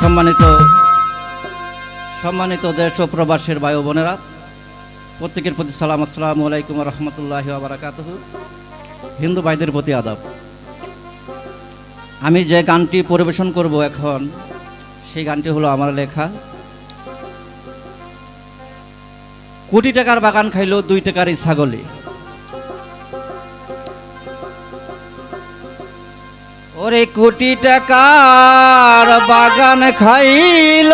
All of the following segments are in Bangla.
সম্মানিত সম্মানিত দেশ ও প্রবাসের বায়ু বোনেরা, প্রত্যেকের প্রতি সালাম, আসসালামু আলাইকুম রহমতুল্লাহ বারাকাত হিন্দু ভাইদের প্রতি আদাব। আমি যে গানটি পরিবেশন করব এখন, সেই গানটি হলো আমার লেখা, কোটি টাকার বাগান খাইলো দুই টাকার এই ছাগলে। ওরে কোটি টাকার বাগান খাইল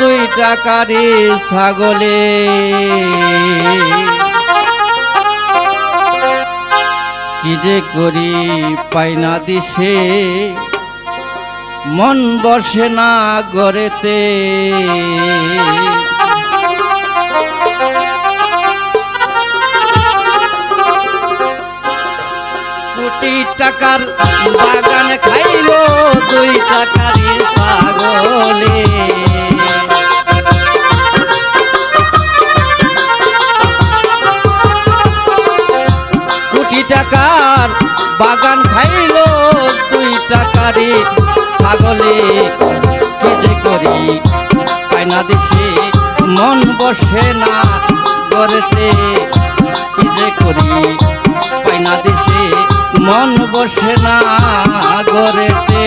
দুই টাকারই ছাগলে। কি যে করি পাই না দিশে, মন বসে না গড়েতে। কোটি টাকার বাগান খাইলো দুই টাকারই ছাগলে। কোটি টাকার বাগান খাইলো দুই টাকারই ছাগলে। কি যে করি পায়না দিশে, মন বসে না গড়েতে কি যে করি বসে না গড়েতে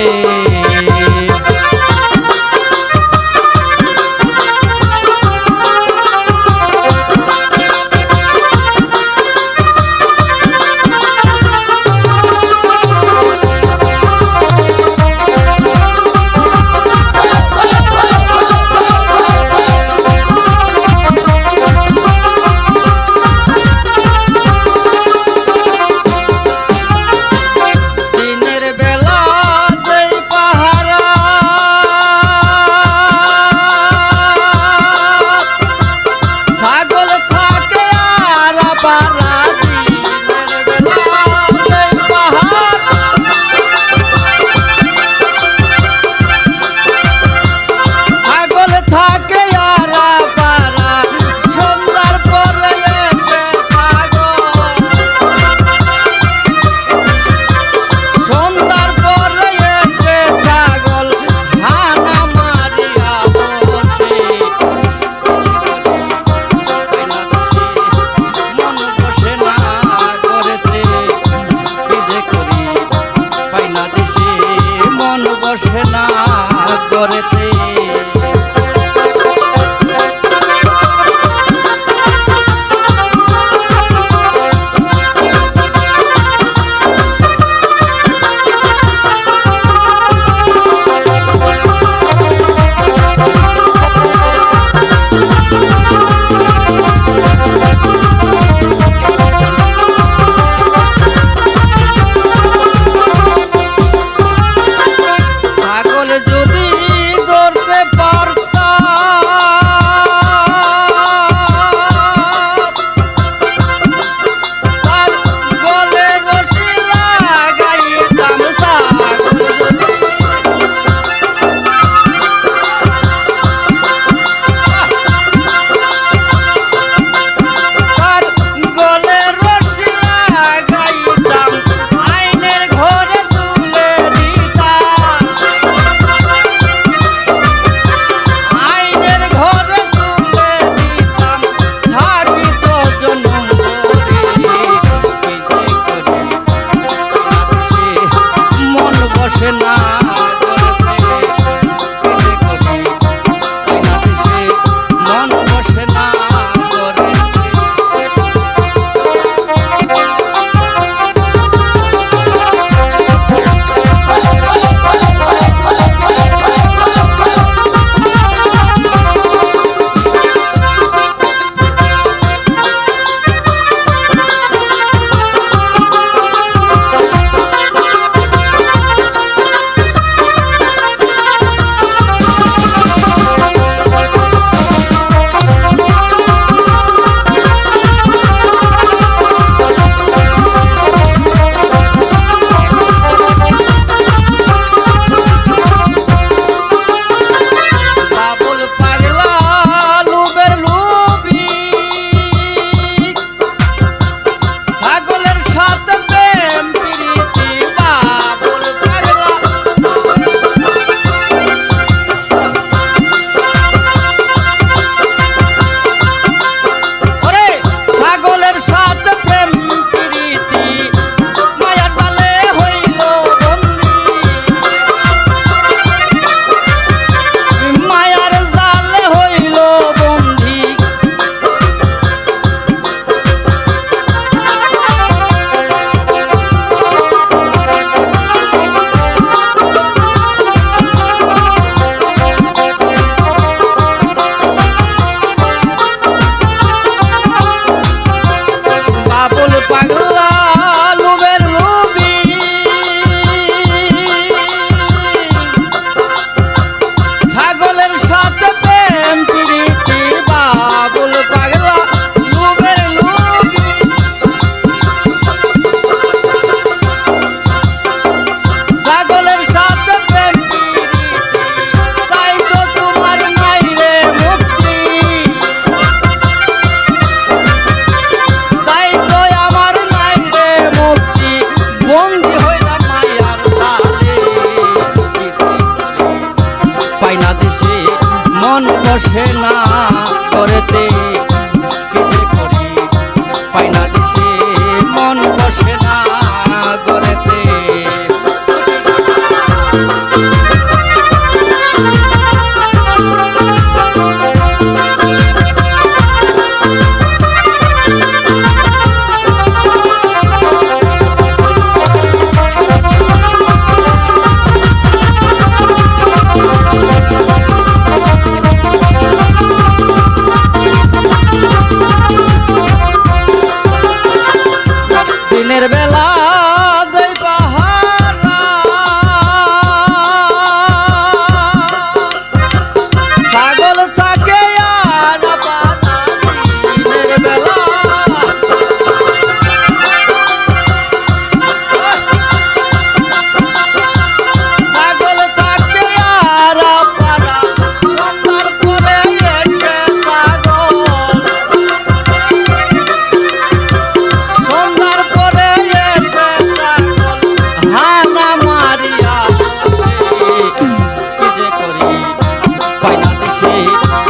বসে না করেতে। কি যে করি পাই না কি